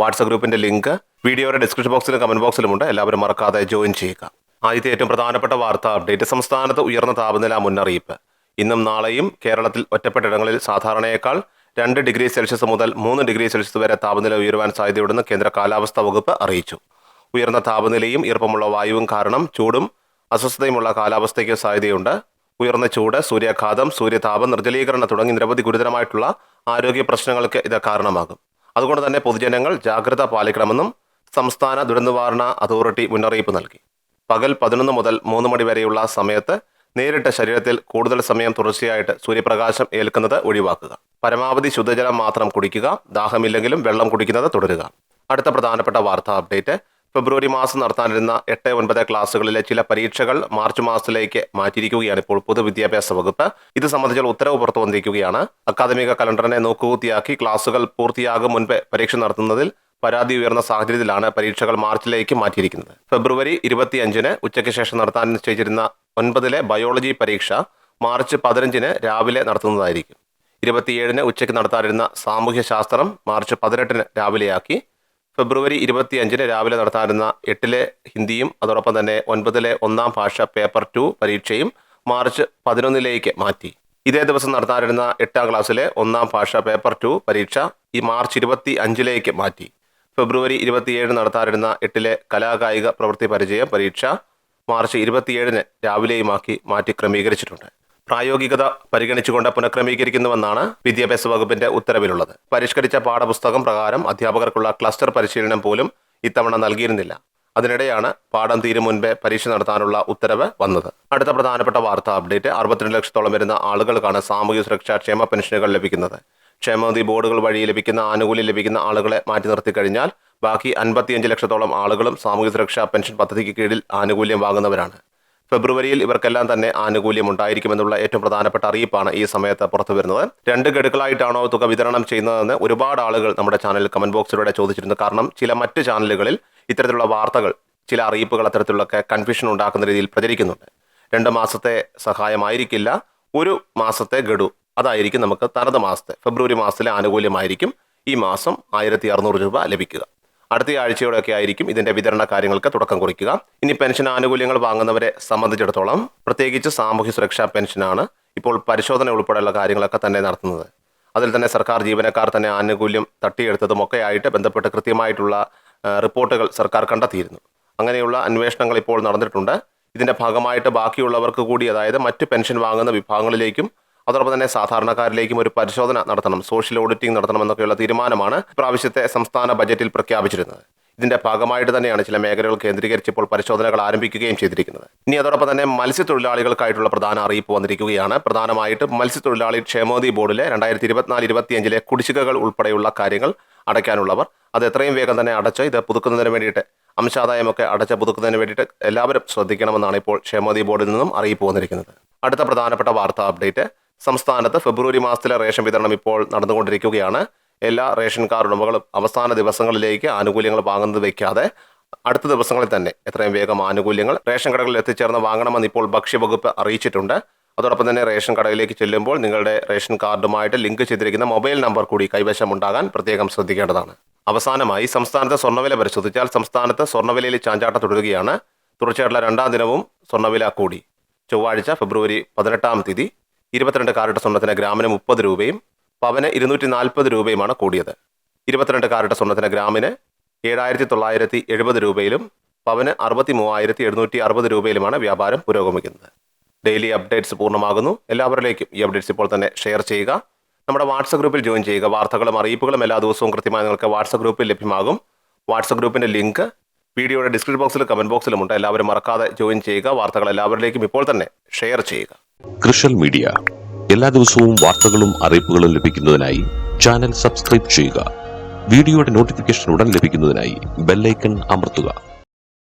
WhatsApp ഗ്രൂപ്പിന്റെ link വീഡിയോയുടെ description ബോക്സിലും കമന്റ് ബോക്സിലുമുണ്ട് എല്ലാവരും മറക്കാതെ ജോയിൻ ചെയ്യുക. ആദ്യത്തെ ഏറ്റവും പ്രധാനപ്പെട്ട വാർത്താ അപ്ഡേറ്റ് സംസ്ഥാനത്ത് ഉയർന്ന താപനില മുന്നറിയിപ്പ്. ഇന്നും നാളെയും കേരളത്തിൽ ഒറ്റപ്പെട്ടിടങ്ങളിൽ സാധാരണയേക്കാൾ രണ്ട് ഡിഗ്രി സെൽഷ്യസ് മുതൽ മൂന്ന് ഡിഗ്രി സെൽഷ്യസ് വരെ താപനില ഉയരുവാൻ സാധ്യതയുണ്ടെന്ന് കേന്ദ്ര കാലാവസ്ഥാ വകുപ്പ് അറിയിച്ചു. ഉയർന്ന താപനിലയും ഈർപ്പമുള്ള വായുവും കാരണം ചൂടും അസ്വസ്ഥതയുമുള്ള കാലാവസ്ഥയ്ക്ക് സാധ്യതയുണ്ട്. ഉയർന്ന ചൂട് സൂര്യാഘാതം സൂര്യതാപം നിർജലീകരണം തുടങ്ങി നിരവധി ഗുരുതരമായിട്ടുള്ള ആരോഗ്യ പ്രശ്നങ്ങൾക്ക് ഇത് കാരണമാകും. അതുകൊണ്ട് തന്നെ പൊതുജനങ്ങൾ ജാഗ്രത പാലിക്കണമെന്നും സംസ്ഥാന ദുരന്തനിവാരണ അതോറിറ്റി മുന്നറിയിപ്പ് നൽകി. പകൽ പതിനൊന്ന് മുതൽ മൂന്ന് മണി വരെയുള്ള സമയത്ത് നേരിട്ട ശരീരത്തിൽ കൂടുതൽ സമയം തുടർച്ചയായിട്ട് സൂര്യപ്രകാശം ഏൽക്കുന്നത് ഒഴിവാക്കുക. പരമാവധി ശുദ്ധജലം മാത്രം കുടിക്കുക ദാഹമില്ലെങ്കിലും വെള്ളം കുടിക്കുന്നത് തുടരുക. അടുത്ത പ്രധാനപ്പെട്ട വാർത്താ അപ്ഡേറ്റ് ഫെബ്രുവരി മാസം നടത്താനിരുന്ന എട്ട് ഒൻപത് ക്ലാസ്സുകളിലെ ചില പരീക്ഷകൾ മാർച്ച് മാസത്തിലേക്ക് മാറ്റിയിരിക്കുകയാണ് ഇപ്പോൾ പൊതുവിദ്യാഭ്യാസ വകുപ്പ്. ഇത് സംബന്ധിച്ചുള്ള ഉത്തരവ് പുറത്തു വന്നിരിക്കുകയാണ്. അക്കാദമിക കലണ്ടറിനെ നോക്കുകൂത്തിയാക്കി ക്ലാസുകൾ പൂർത്തിയാകും മുൻപ് പരീക്ഷ നടത്തുന്നതിൽ പരാതി ഉയർന്ന സാഹചര്യത്തിലാണ് പരീക്ഷകൾ മാർച്ചിലേക്ക് മാറ്റിയിരിക്കുന്നത്. ഫെബ്രുവരി ഇരുപത്തിയഞ്ചിന് ഉച്ചയ്ക്ക് ശേഷം നടത്താൻ നിശ്ചയിച്ചിരുന്ന ഒൻപതിലെ ബയോളജി പരീക്ഷ മാർച്ച് പതിനഞ്ചിന് രാവിലെ നടത്തുന്നതായിരിക്കും. ഇരുപത്തിയേഴിന് ഉച്ചയ്ക്ക് നടത്താനിരുന്ന സാമൂഹ്യശാസ്ത്രം മാർച്ച് പതിനെട്ടിന് രാവിലെയാക്കി ഫെബ്രുവരി ഇരുപത്തിയഞ്ചിന് രാവിലെ നടത്താനിരുന്ന എട്ടിലെ ഹിന്ദിയും അതോടൊപ്പം തന്നെ ഒൻപതിലെ ഒന്നാം ഭാഷ പേപ്പർ ടു പരീക്ഷയും മാർച്ച് പതിനൊന്നിലേക്ക് മാറ്റി. ഇതേ ദിവസം നടത്താനിരുന്ന എട്ടാം ക്ലാസ്സിലെ ഒന്നാം ഭാഷ പേപ്പർ ടു പരീക്ഷ ഈ മാർച്ച് ഇരുപത്തി അഞ്ചിലേക്ക് മാറ്റി. ഫെബ്രുവരി ഇരുപത്തിയേഴ് നടത്താനിരുന്ന എട്ടിലെ കലാകായിക പ്രവൃത്തി പരിചയ പരീക്ഷ മാർച്ച് ഇരുപത്തിയേഴിന് രാവിലെയുമാക്കി മാറ്റി ക്രമീകരിച്ചിട്ടുണ്ട്. പ്രായോഗികത പരിഗണിച്ചുകൊണ്ട് പുനഃക്രമീകരിക്കുന്നുവെന്നാണ് വിദ്യാഭ്യാസ വകുപ്പിന്റെ ഉത്തരവിലുള്ളത്. പരിഷ്കരിച്ച പാഠപുസ്തകം പ്രകാരം അധ്യാപകർക്കുള്ള ക്ലസ്റ്റർ പരിശീലനം പോലും ഇത്തവണ നൽകിയിരുന്നില്ല. അതിനിടെയാണ് പാഠം തീരും മുൻപേ പരീക്ഷ നടത്താനുള്ള ഉത്തരവ് വന്നത്. അടുത്ത പ്രധാനപ്പെട്ട വാർത്താ അപ്ഡേറ്റ് അറുപത്തിരണ്ട് ലക്ഷത്തോളം വരുന്ന ആളുകൾക്കാണ് സാമൂഹ്യ സുരക്ഷാ ക്ഷേമ പെൻഷനുകൾ ലഭിക്കുന്നത്. ക്ഷേമനിധി ബോർഡുകൾ വഴി ലഭിക്കുന്ന ആനുകൂല്യം ലഭിക്കുന്ന ആളുകളെ മാറ്റി നിർത്തി കഴിഞ്ഞാൽ ബാക്കി അൻപത്തിയഞ്ച് ലക്ഷത്തോളം ആളുകളും സാമൂഹ്യ സുരക്ഷാ പെൻഷൻ പദ്ധതിക്ക് കീഴിൽ ആനുകൂല്യം വാങ്ങുന്നവരാണ്. ഫെബ്രുവരിയിൽ ഇവർക്കെല്ലാം തന്നെ ആനുകൂല്യം ഉണ്ടായിരിക്കുമെന്നുള്ള ഏറ്റവും പ്രധാനപ്പെട്ട അറിയിപ്പാണ് ഈ സമയത്ത് പുറത്തു വരുന്നത്. രണ്ട് ഗഡുക്കളായിട്ടാണോ തുക വിതരണം ചെയ്യുന്നതെന്ന് ഒരുപാട് ആളുകൾ നമ്മുടെ ചാനൽ കമന്റ് ബോക്സിലൂടെ ചോദിച്ചിരുന്നു. കാരണം ചില മറ്റ് ചാനലുകളിൽ ഇത്തരത്തിലുള്ള വാർത്തകൾ ചില അറിയിപ്പുകൾ അത്തരത്തിലുള്ളൊക്കെ കൺഫ്യൂഷൻ ഉണ്ടാക്കുന്ന രീതിയിൽ പ്രചരിക്കുന്നുണ്ട്. രണ്ട് മാസത്തെ സഹായമായിരിക്കില്ല. ഒരു മാസത്തെ ഗഡു അതായിരിക്കും നമുക്ക് തനത് മാസത്തെ ഫെബ്രുവരി മാസത്തിലെ ആനുകൂല്യമായിരിക്കും ഈ മാസം ആയിരത്തി അറുന്നൂറ് രൂപ ലഭിക്കുക. അടുത്ത ആഴ്ചയോടെയൊക്കെ ആയിരിക്കും ഇതിന്റെ വിതരണ കാര്യങ്ങൾക്ക് തുടക്കം കുറിക്കുക. ഇനി പെൻഷൻ ആനുകൂല്യങ്ങൾ വാങ്ങുന്നവരെ സംബന്ധിച്ചിടത്തോളം പ്രത്യേകിച്ച് സാമൂഹ്യ സുരക്ഷാ പെൻഷനാണ് ഇപ്പോൾ പരിശോധന ഉൾപ്പെടെയുള്ള കാര്യങ്ങളൊക്കെ തന്നെ നടത്തുന്നത്. അതിൽ തന്നെ സർക്കാർ ജീവനക്കാർ തന്നെ ആനുകൂല്യം തട്ടിയെടുത്തതും ഒക്കെ ആയിട്ട് ബന്ധപ്പെട്ട് കൃത്യമായിട്ടുള്ള റിപ്പോർട്ടുകൾ സർക്കാർ കണ്ടെത്തിയിരുന്നു. അങ്ങനെയുള്ള അന്വേഷണങ്ങൾ ഇപ്പോൾ നടന്നിട്ടുണ്ട്. ഇതിന്റെ ഭാഗമായിട്ട് ബാക്കിയുള്ളവർക്ക് കൂടി അതായത് മറ്റ് പെൻഷൻ വാങ്ങുന്ന വിഭാഗങ്ങളിലേക്കും അതോടൊപ്പം തന്നെ സാധാരണക്കാരിലേക്കും ഒരു പരിശോധന നടത്തണം സോഷ്യൽ ഓഡിറ്റിംഗ് നടത്തണമെന്നൊക്കെയുള്ള തീരുമാനമാണ് പ്രാവശ്യത്തെ സംസ്ഥാന ബജറ്റിൽ പ്രഖ്യാപിച്ചിരുന്നത്. ഇതിന്റെ ഭാഗമായിട്ട് തന്നെയാണ് ചില മേഖലകൾ കേന്ദ്രീകരിച്ച് ഇപ്പോൾ പരിശോധനകൾ ആരംഭിക്കുകയും ചെയ്തിരിക്കുന്നത്. ഇനി അതോടൊപ്പം തന്നെ മത്സ്യത്തൊഴിലാളികൾക്കായിട്ടുള്ള പ്രധാന അറിയിപ്പ് വന്നിരിക്കുകയാണ്. പ്രധാനമായിട്ട് മത്സ്യത്തൊഴിലാളി ക്ഷേമോദി ബോർഡിലെ രണ്ടായിരത്തി ഇരുപത്തിനാല് ഇരുപത്തിയഞ്ചിലെ കുടിശ്ശികകൾ ഉൾപ്പെടെയുള്ള കാര്യങ്ങൾ അടയ്ക്കാനുള്ളവർ അത് എത്രയും വേഗം തന്നെ അടച്ച് ഇത് പുതുക്കുന്നതിന് വേണ്ടിയിട്ട് അംശാദായമൊക്കെ അടച്ച് പുതുക്കുന്നതിന് വേണ്ടിയിട്ട് എല്ലാവരും ശ്രദ്ധിക്കണമെന്നാണ് ഇപ്പോൾ ക്ഷേമോദി ബോർഡിൽ നിന്നും അറിയിപ്പ് വന്നിരിക്കുന്നത്. അടുത്ത പ്രധാനപ്പെട്ട വാർത്താ അപ്ഡേറ്റ് സംസ്ഥാനത്ത് ഫെബ്രുവരി മാസത്തിലെ റേഷൻ വിതരണം ഇപ്പോൾ നടന്നുകൊണ്ടിരിക്കുകയാണ്. എല്ലാ റേഷൻ കാർഡ് ഉടമകളും അവസാന ദിവസങ്ങളിലേക്ക് ആനുകൂല്യങ്ങൾ വാങ്ങുന്നത് വയ്ക്കാതെ അടുത്ത ദിവസങ്ങളിൽ തന്നെ എത്രയും വേഗം ആനുകൂല്യങ്ങൾ റേഷൻ കടകളിൽ എത്തിച്ചേർന്ന് വാങ്ങണമെന്ന് ഇപ്പോൾ ഭക്ഷ്യവകുപ്പ് അറിയിച്ചിട്ടുണ്ട്. അതോടൊപ്പം തന്നെ റേഷൻ കടയിലേക്ക് ചെല്ലുമ്പോൾ നിങ്ങളുടെ റേഷൻ കാർഡുമായിട്ട് ലിങ്ക് ചെയ്തിരിക്കുന്ന മൊബൈൽ നമ്പർ കൂടി കൈവശം ഉണ്ടാകാൻ പ്രത്യേകം ശ്രദ്ധിക്കേണ്ടതാണ്. അവസാനമായി സംസ്ഥാനത്തെ സ്വർണവില പരിശോധിച്ചാൽ സംസ്ഥാനത്ത് സ്വർണവിലയിൽ ചാഞ്ചാട്ടം തുടരുകയാണ്. തുടർച്ചയായിട്ടുള്ള രണ്ടാം ദിനവും സ്വർണവില കൂടി. ചൊവ്വാഴ്ച ഫെബ്രുവരി പതിനെട്ടാം തീയതി ഇരുപത്തിരണ്ട് കാരറ്റ് സ്വർണത്തിന് ഗ്രാമിന് മുപ്പത് രൂപയും പവന് ഇരുന്നൂറ്റി നാൽപ്പത് രൂപയുമാണ് കൂടിയത്. ഇരുപത്തിരണ്ട് കാരറ്റ് സ്വർണത്തിന് ഗ്രാമിന് ഏഴായിരത്തി തൊള്ളായിരത്തി എഴുപത് രൂപയിലും പവന് അറുപത്തി മൂവായിരത്തി എഴുന്നൂറ്റി അറുപത് രൂപയിലുമാണ് വ്യാപാരം പുരോഗമിക്കുന്നത്. ഡെയിലി അപ്ഡേറ്റ്സ് പൂർണമാകുന്നു. എല്ലാവരിലേക്കും ഈ അപ്ഡേറ്റ്സ് ഇപ്പോൾ തന്നെ ഷെയർ ചെയ്യുക. നമ്മുടെ വാട്സപ്പ് ഗ്രൂപ്പിൽ ജോയിൻ ചെയ്യുക. വാർത്തകളും അറിയിപ്പുകളും എല്ലാ ദിവസവും കൃത്യമായി നിങ്ങൾക്ക് വാട്സപ്പ് ഗ്രൂപ്പിൽ ലഭ്യമാകും. വാട്സപ്പ് ഗ്രൂപ്പിന്റെ ലിങ്ക് വീഡിയോയുടെ ഡിസ്ക്രിപ്ഷൻ ബോക്സിലും കമന്റ് ബോക്സിലും ഉണ്ട്. എല്ലാവരും മറക്കാതെ ജോയിൻ ചെയ്യുക. വാർത്തകൾ എല്ലാവരിലേക്കും ഇപ്പോൾ തന്നെ ഷെയർ ചെയ്യുക. കൃഷൽ മീഡിയ. എല്ലാ ദിവസവും വാർത്തകളും അറിയിപ്പുകളും ലഭിക്കുന്നതിനായി ചാനൽ സബ്സ്ക്രൈബ് ചെയ്യുക. വീഡിയോയുടെ നോട്ടിഫിക്കേഷൻ ഉടൻ ലഭിക്കുന്നതിനായി ബെല്ലൈക്കൺ അമർത്തുക.